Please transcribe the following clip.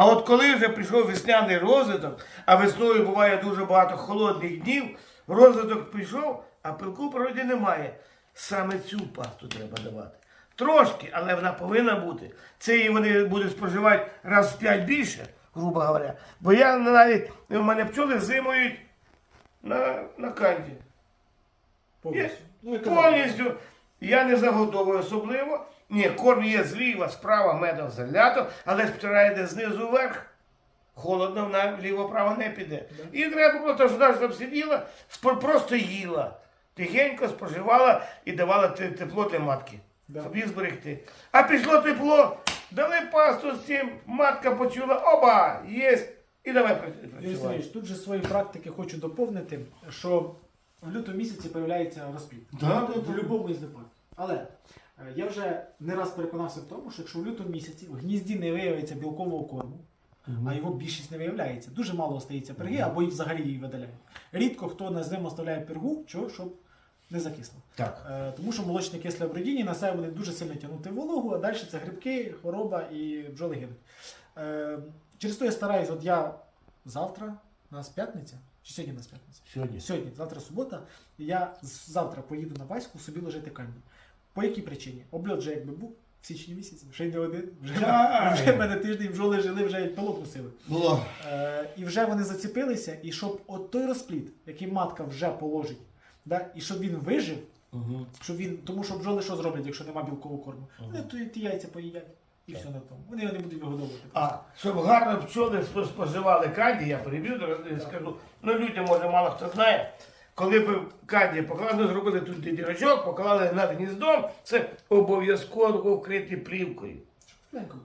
А от коли вже прийшов весняний розвиток, а весною буває дуже багато холодних днів, розвиток пішов, а пилку в природі немає. Саме цю пасту треба давати. Трошки, але вона повинна бути. Це і вони будуть споживати раз в п'ять більше, грубо говоря. Бо я навіть у мене пчоли зимують на, на канді. Повністю. Ну. Повністю. Я не загодовую особливо. Ні, корм є зліва, справа, медом залято, але ж йде знизу вверх. Холодно, вона вліво-право не піде. І треба просто, вона ж там сиділа, просто їла. Тихенько споживала і давала тепло для матки. Да. Щоб її зберегти. А пішло тепло, дали пасту з цим, матка почула, оба, є. І давай працювати. Тут же свої практики хочу доповнити, що в лютому місяці з'являється розплід. Да, да, да. в будь-якому із випадків. Але е, я вже не раз переконався в тому, що якщо в лютому місяці в гнізді не виявиться білкового корму, а його більшість не виявляється, дуже мало остається перги, або і взагалі її видаляють. Рідко хто на зиму оставляє пергу, чого, щоб не закисло. Так. Е, Тому що молочне кисле бродіння на себе буде дуже сильно тягнути вологу, а далі це грибки, хвороба і бджоли гинуть. Е, Через то я стараюсь, от я завтра, у нас п'ятниця, чи сьогодні у нас п'ятниця? Сьогодні. Сьогодні, завтра субота, і я завтра поїду на Баську собі ложити канді. По якій причині? Обльот вже якби був в січні місяці, вже й не один. Вже, вже в мене тиждень бджоли жили, вже як пилок носили. Було. Е, і вже вони зацепилися, і щоб от той розплід, який матка вже положить, да, і щоб він вижив, Угу. щоб він, тому що бджоли що зроблять, якщо нема білкового корму? Вони ті, ті яйця поїдять. І все на тому. Вони його не будуть вигодовувати. А щоб гарно пчоли споживали каді, я переб'ю, скажу. Ну людям може мало хто знає. Коли б каді поклали, зробили тут дірочок, поклали над гніздом, це обов'язково вкрити плівкою. Швиденько.